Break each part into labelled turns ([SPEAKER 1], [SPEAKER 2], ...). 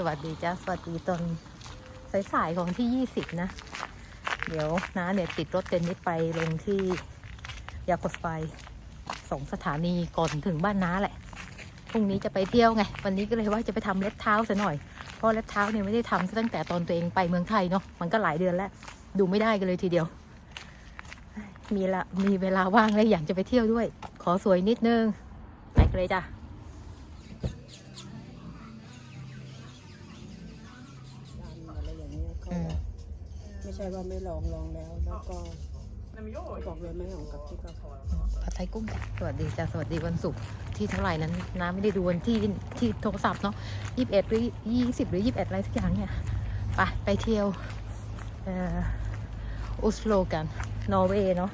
[SPEAKER 1] สวัสดีจ้าสวัสดีตอนสายๆของที่ 20 นะ เดี๋ยวน้าเนี่ยติดรถเต็นนิดไปลงที่ยาโกสไปสองสถานีก่อนถึงบ้านน้าแหละพรุ่งนี้จะไปเที่ยวไง วันนี้ก็เลยว่าจะไปทำเล็บเท้าซะหน่อย เพราะเล็บเท้าเนี่ยไม่ได้ทำตั้งแต่ตอนตัวเองไปเมืองไทยเนาะมันก็หลายเดือนแล้ว ดูไม่ได้กันเลยทีเดียว มีละมีเวลาว่างแล้วอยากจะไปเที่ยวด้วย ขอสวยนิดนึงไปเลยจ้ะ
[SPEAKER 2] ใช่ว่าไม่ลองลองแล้ว แล้วก็บอกเลยไม่ลองกับที่เขา
[SPEAKER 1] ผัดไทยกุ้งจ้ะสวัสดีจ้ะสวัสดีวันศุกร์ที่เท่าไหร่นั้นน้ำไม่ได้ดูวันที่ที่โทรศัพท์เนาะยี่สิบเอ็ดหรือยี่สิบหรือยี่สิบเอ็ดอะไรสักอย่างเนี่ยไปไปเที่ยวเอ่ออุสโลกันนอร์เวย์เนาะ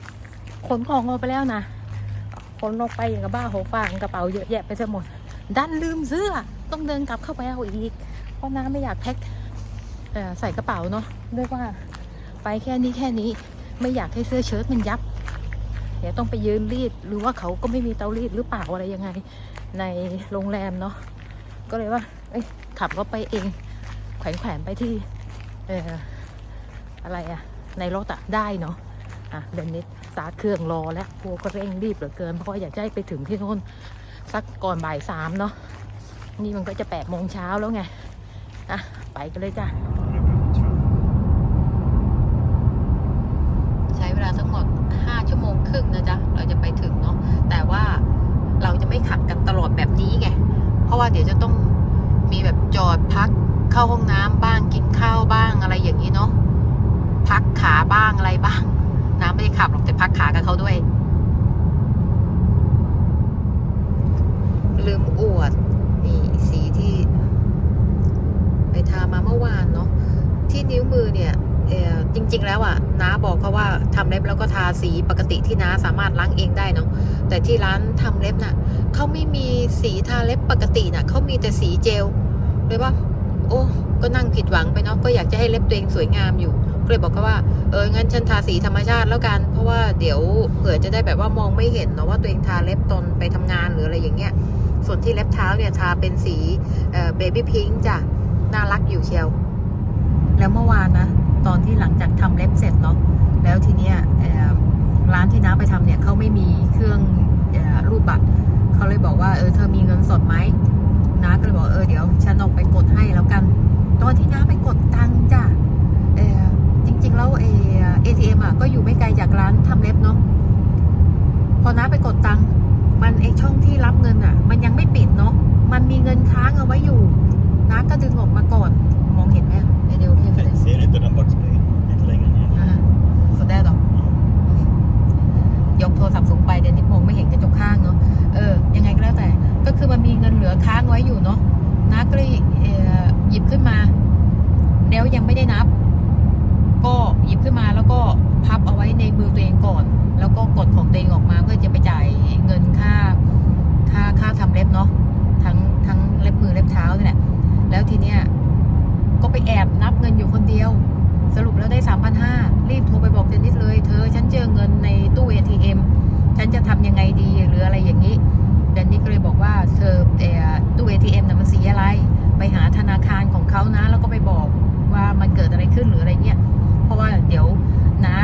[SPEAKER 1] ขนของออกไปแล้วนะขนออกไปอย่างกับบ้าหกฟางกระเป๋าเยอะแยะไปซะหมด ดันลืมเสื้อต้องเดินกลับเข้าไปเอาอีก เพราะน้ำไม่อยากแพ็คเอ่อใส่กระเป๋าเนาะด้วยว่า ไปแค่นี้แค่นี้ ไม่อยากให้เสื้อเชิ้ตมันยับ เดี๋ยวต้องไปยืนรีดหรือว่าเขาก็ไม่มีเตารีดหรือเปล่าอะไรยังไง ในโรงแรมเนาะก็เลยว่าเอ้ยขับรถไปเอง แขวนแขวนๆไปที่เอออะไรอะในรถอะได้เนาะอะเดนนิสสตาร์ทเครื่องรอแล้วกลัวก็เร่งรีบเหลือเกิน เพราะอยากจะให้ไปถึงที่โน่นสักก่อนบ่ายสามเนาะนี่มันก็จะแปดโมงเช้าแล้วไงอะไปกันเลยจ้ะ ใช้เวลาทั้งหมด 5 ชั่วโมงค รึ่งนะจ๊ะ เราจะไปถึงเนาะ แต่ว่าเราจะไม่ขับกันตลอดแบบนี้ไง เพราะว่าเดี๋ยวจะต้องมีแบบจอดพักเข้าห้องน้ำบ้างกินข้าวบ้างอะไรอย่างนี้เนาะ พักขาบ้างอะไรบ้าง น้ำไม่ได้ขับหรอกแต่พักขากับเขาด้วย ลืมอวดนี่สีที่ ไปทามาเมื่อวานเนาะที่นิ้วมือเนี่ย จริง ๆ แล้วอะน้าบอกเขาว่าทำเล็บแล้วก็ทาสีปกติที่น้าสามารถล้างเองได้เนาะแต่ที่ร้านทำเล็บน่ะเขาไม่มีสีทาเล็บปกติน่ะเขามีแต่สีเจลเลยว่า โอ้ ก็นั่งผิดหวังไปเนาะก็อยากจะให้เล็บตัวเองสวยงามอยู่ก็เลยบอกเขาว่าเอองั้นฉันทาสีธรรมชาติแล้วกัน เพราะว่าเดี๋ยวเผื่อจะได้แบบว่ามองไม่เห็นเนาะว่าตัวเองทาเล็บตอนไปทำงานหรืออะไรอย่างเงี้ยส่วนที่เล็บเท้าเนี่ยทาเป็นสีเอ่อเบบี้พิงค์จ้ะน่ารักอยู่เชียวแล้วเมื่อวานนะ ตอนที่หลังจากทำเล็บเสร็จเนาะแล้วทีเนี้ยร้านที่น้าไปทำเนี่ยเขาไม่มีเครื่องรูดบัตรเขาเลยบอกว่าเออเธอมีเงินสดไหมน้าก็เลยบอกเออเดี๋ยวฉันออกไปกดให้แล้วกัน ตอนที่น้าไปกดตังค์จ้ะเออจริง ๆ แล้วเอเอทีเอ็มอะก็อยู่ไม่ไกลจากร้านทำเล็บเนาะพอน้าไปกดตังค์มันไอช่องที่รับเงินอะ มันยังไม่ปิดเนาะมันมีเงินค้างเอาไว้อยู่น้าก็ดึงออกมาก่อนมองเห็นไหม เดี๋ยวเดี๋ยว
[SPEAKER 3] Jag ser inte den backspegeln lite längre ner.
[SPEAKER 1] อ่าสแตดหรอยกโทรศัพท์สูงไปเดี๋ยวนี้มองไม่เห็นกระจกข้างเนาะ เออ ยังไงก็แล้วแต่ ก็คือมันมีเงินเหลือค้างไว้อยู่เนาะน้าก็เลยเอ่อหยิบขึ้นมา แล้วยังไม่ได้นับ ก็หยิบขึ้นมาแล้วก็พับเอาไว้ในมือตัวเองก่อน แล้วก็กดของตัวเองออกมาเพื่อจะไปจ่ายเงินค่า ค่าค่าทำเล็บเนาะ ทั้งทั้งเล็บมือเล็บเท้านี่แหละ แล้วทีเนี้ยก็ ไปแอบนับเงินอยู่คนเดียว สรุปแล้วได้สามพันห้ารีบโทรไปบอกเดนนิสเลย เธอฉันเจอเงินในตู้ ATM ฉันจะทำยังไงดีหรืออะไรอย่างนี้เดนนิสก็เลยบอกว่าเธอเอ่ตู้ ATM น่ะมันสีอะไร ไปหาธนาคารของเขานะ แล้วก็ไปบอกว่ามันเกิดอะไรขึ้นหรืออะไรเงี้ยเพราะว่าเดี๋ยวนะ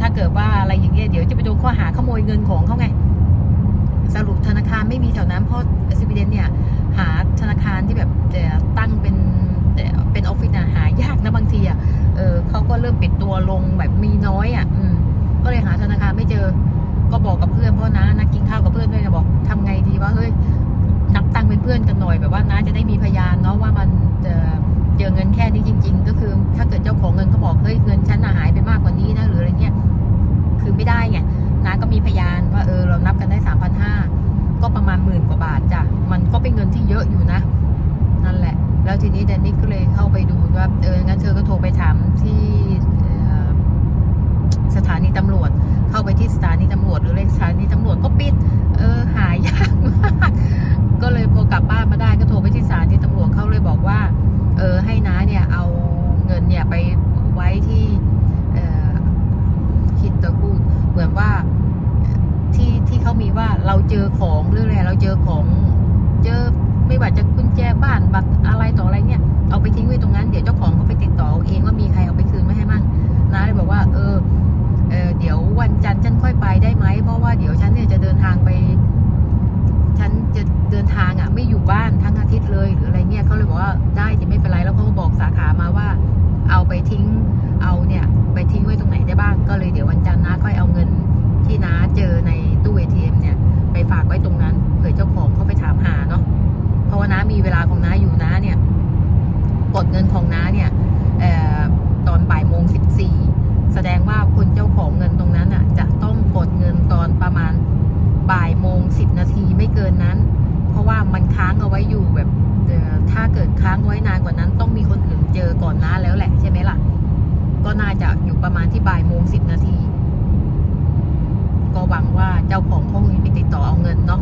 [SPEAKER 1] ถ้าเกิดว่าอะไรอย่างเงี้ยเดี๋ยวจะไปโดนข้อหาขโมยเงินของเขาไงสรุปธนาคารไม่มีแถวนั้นเพราะสวีเดนเนี่ยหาธนาคารที่แบบจะตั้งเป็น เอ่เป็นออฟฟิศอะหายากนะบางทีอะเออเขาก็เริ่มปิดตัวลงแบบมีน้อยอะอืมก็เลยหาธนาคารไม่เจอ ก็บอกกับเพื่อนเพราะนะนักกินข้าวกับเพื่อนด้วยนะบอกทำไงดีว่าเฮ้ยนับตังค์เป็นเพื่อนกันหน่อยแบบว่าน้าจะได้มีพยานเนาะว่ามันเจอเงินแค่นี้จริง ๆ ก็คือ ถ้าเกิดเจ้าของเงินก็บอกเฮ้ยเงินฉันนะหายไปมากกว่านี้นะหรืออะไรเงี้ยคือไม่ได้ไงน้าก็มีพยานว่าเออเรานับกันได้สามพันห้าก็ประมาณหมื่นกว่าบาทจ้ะมันก็เป็นเงินที่เยอะอยู่นะ แล้วทีนี้แดนนี่ก็เลยเข้าไปดูว่าเอองั้นเธอก็โทรไปถามที่สถานีตำรวจ เข้าไปที่สถานีตำรวจ หรือเลขสถานีตำรวจก็ปิด เออหายากมาก ก็เลยพอกลับบ้านมาได้ก็โทรไปที่สถานีตำรวจเขาเลยบอกว่า เออให้น้าเนี่ยเอาเงินเนี่ยไปไว้ที่เออคิดตะกูดเหมือนว่าที่ที่เขามีว่าเราเจอของหรืออะไรเราเจอของเจอ ไม่ว่าจะกุญแจบ้านบัตรอะไรต่ออะไรเนี่ยเอาติดต่อเอาเองว่ามีใครเอาไปคืนไม่ให้มั่งน้าเลยบอกว่าเออเออเดี๋ยววันจันทร์ฉันค่อยไปได้ไหมเพราะว่าเดี๋ยวฉันเนี่ยจะเดินทางไป ฉันจะเดินทางอะ ไม่อยู่บ้านทั้งอาทิตย์ เกินนั้น เพราะว่ามันค้างเอาไว้อยู่แบบถ้าเกิดค้างไว้นานกว่านั้น ต้องมีคนอื่นเจอก่อนน้าแล้วแหละใช่ไหมล่ะ ก็น่าจะอยู่ประมาณที่บ่ายโมงสิบนาที ก็หวังว่าเจ้าของคงไปติดต่อเอาเงินเนาะ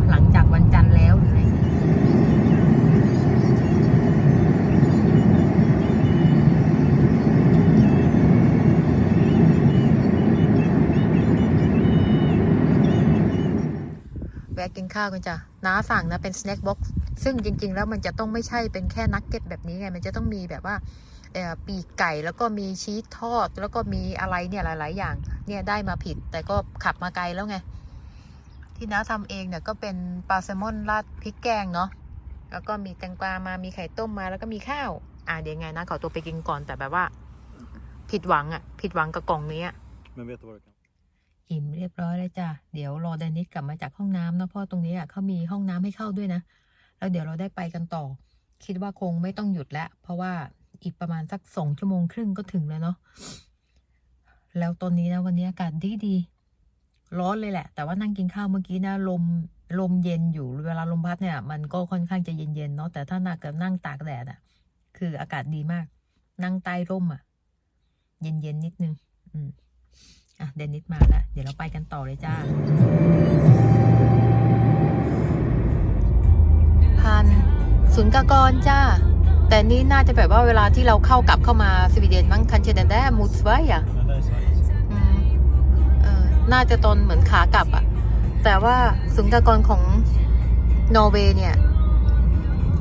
[SPEAKER 1] กินข้าวกันจ้ะน้าสั่งนะเป็นสแน็คบ็อกซ์ซึ่งจริง ๆ แล้วมันจะต้องไม่ใช่เป็นแค่นักเก็ตแบบนี้ไง มันจะต้องมีแบบว่าปีกไก่แล้วก็มีชีสทอด แล้วก็มีอะไรเนี่ยหลาย ๆ อย่าง เนี่ยได้มาผิดแต่ก็ขับมาไกลแล้วไง ที่น้าทำเองเนี่ยก็เป็นปลาแซลมอนราดพริกแกงเนาะแล้วก็มีแตงกวามามีไข่ต้มมาแล้วก็มีข้าว อ่าเดี๋ยวไงนะขอตัวไปกินก่อนแต่แบบว่า ผิดหวังอะ่ะผิดหวังกับกล่องนี้อะ อิ่มเรียบร้อยแล้วจ้ะ เดี๋ยวรอแดนนิสกลับมาจากห้องน้ำนะเพราะตรงนี้อะเขามีห้องน้ำให้เข้าด้วยนะ แล้วเดี๋ยวเราได้ไปกันต่อ คิดว่าคงไม่ต้องหยุดแล้ว เพราะว่าอีกประมาณสักสองชั่วโมงครึ่งก็ถึงแล้วเนาะ แล้วตอนนี้นะวันนี้อากาศดีดีๆร้อนเลยแหละ แต่ว่านั่งกินข้าวเมื่อกี้นะลมลมเย็นอยู่ เวลาลมพัดเนี่ย มันก็ค่อนข้างจะเย็นๆเนาะ แต่ถ้านักกับนั่งตากแดดอะ คืออากาศดีมาก นั่งใต้ร่มอะ เย็นๆนิดนึง อืม อะเดนนิสมาแล้ว เดี๋ยวเราไปกันต่อเลยจ้าพันศูนย์กากรจ้า แต่นี่น่าจะแบบว่าเวลาที่เราเข้ากลับเข้ามาสวีเดนมั้งคันเชเดนแดมูสไว้อะ
[SPEAKER 3] Men det är Sverige.
[SPEAKER 1] อืมเออน่าจะตอนเหมือนขากลับอะแต่ว่าศูนย์กากรของนอร์เวย์เนี่ย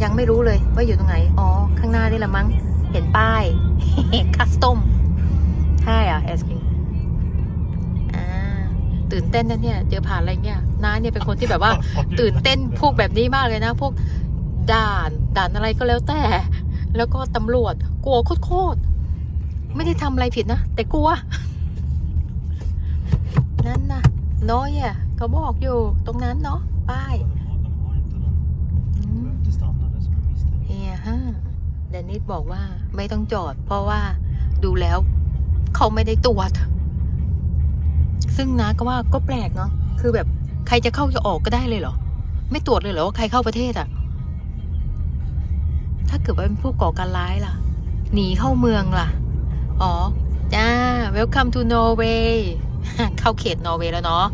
[SPEAKER 1] ยังไม่รู้เลยว่าอยู่ตรงไหน อ๋อ ข้างหน้านี่แหละมั้ง เห็นป้ายคัสตอมใช่อะเอสกิงอ่า ตื่นเต้นนะเนี่ยเจอผ่านอะไรเงี้ยน้าเนี่ยเป็นคนที่แบบว่า ตื่นเต้นพวกแบบนี้มากเลยนะ พวกด่านด่านอะไรก็แล้วแต่ แล้วก็ตำรวจ กลัวโคตรๆไม่ได้ทำอะไรผิดนะ แต่กลัว นั่นน่ะน้อยอะเขาบอกอยู่ตรงนั้นเนาะป้าย
[SPEAKER 3] De har, de har inte någon...
[SPEAKER 1] อื
[SPEAKER 3] De
[SPEAKER 1] ม
[SPEAKER 3] behöver inte stanna, det är som en misstänkt.
[SPEAKER 1] เฮียฮะเดนนิสบอกว่าไม่ต้องจอด เพราะว่าดูแล้วเขาไม่ได้ตรวจ ซึ่งนะก็ว่าก็แปลกเนาะคือแบบใครจะเข้าจะออกก็ได้เลยเหรอ ไม่ตรวจเลยเหรอว่าใครเข้าประเทศอะถ้าเกิดว่าเป็นผู้ก่อการร้ายล่ะ หนีเข้าเมืองล่ะ อ๋อ จ้า welcome to Norway เข้าเขตนอร์เวย์แล้วเนาะ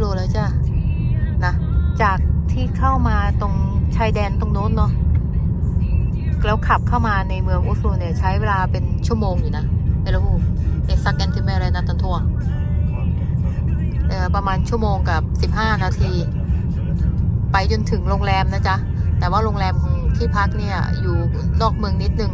[SPEAKER 1] โลแล้วจ้ะนะจากที่เข้ามาตรงชายแดนตรงโน้นเนาะแล้วขับเข้ามาในเมืองอุสโลเนี่ยใช้เวลาเป็นชั่วโมงอยู่นะเอลหูเอซักแอนติเมอะไรนะตันทัวเออประมาณชั่วโมงกับ 15 นาที ไปจนถึงโรงแรมนะจ๊ะ แต่ว่าโรงแรมของที่พักเนี่ยอยู่นอกเมืองนิดนึง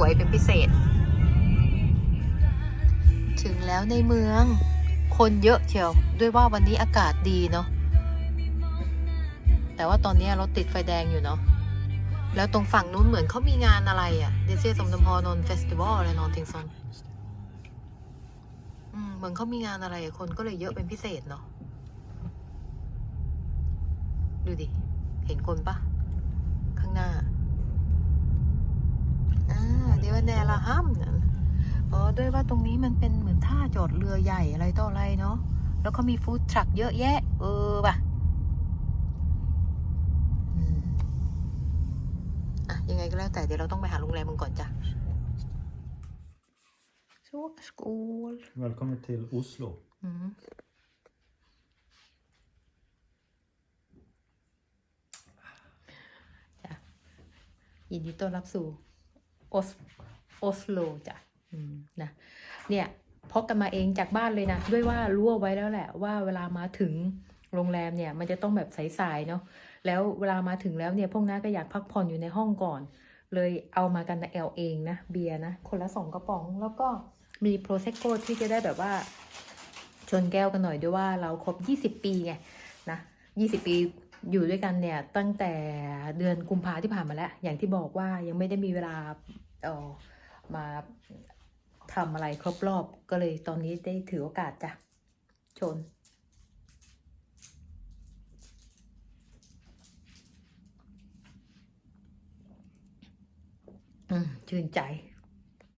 [SPEAKER 1] วิวก็จะสวยเป็นพิเศษ ถึงแล้วในเมือง คนเยอะเชียว ด้วยว่าวันนี้อากาศดีเนาะ แต่ว่าตอนนี้รถติดไฟแดงอยู่เนาะ แล้วตรงฝั่งนู้นเหมือนเขามีงานอะไรอะเดซเซียสมดมพอนนเฟสติวัลอะไรนอนทิงซอนอืมเหมือนเขามีงานอะไรคนก็เลยเยอะเป็นพิเศษเนาะ ดูดิ เห็นคนปะข้างหน้า อ่าเดวเนลห้ามนั่อ๋อด้วยว่าตรงนี้มันเป็นเหมือนท่าจอดเรือใหญ่อะไรต่ออะไรเนาะแล้วก็มีฟู้ดทรัคเยอะแยะ เออป่ะยังไงก็แล้วแต่เดี๋ยวเราต้องไปหาโรงแรมมึงก่อนจ้ะสวัสดี
[SPEAKER 3] Välkommen till Oslo.
[SPEAKER 1] Mm. ยินดีต้อนรับสู่ โอสโอสโลจ้ะนะเนี่ยพกกันมาเองจากบ้านเลยนะ ด้วยว่ารู้เอาไว้แล้วแหละว่าเวลามาถึงโรงแรมเนี่ยมันจะต้องแบบสายๆเนาะแล้วเวลามาถึงแล้วเนี่ยพวกน้าก็อยากพักผ่อนอยู่ในห้องก่อน เลยเอามากันแต่แอลเองนะเบียร์นะคนละสองกระป๋อง แล้วก็มีโปรเซโกที่จะได้แบบว่า ชนแก้วกันหน่อยด้วยว่าเราครบ 20 ปีไงนะ20 ปี อยู่ด้วยกันเนี่ยตั้งแต่เดือนกุมภาที่ผ่านมาแล้ว อย่างที่บอกว่ายังไม่ได้มีเวลาเออมาทำอะไรครบรอบก็เลยตอนนี้ได้ถือโอกาสจ้ะชน อืม ชื่นใจ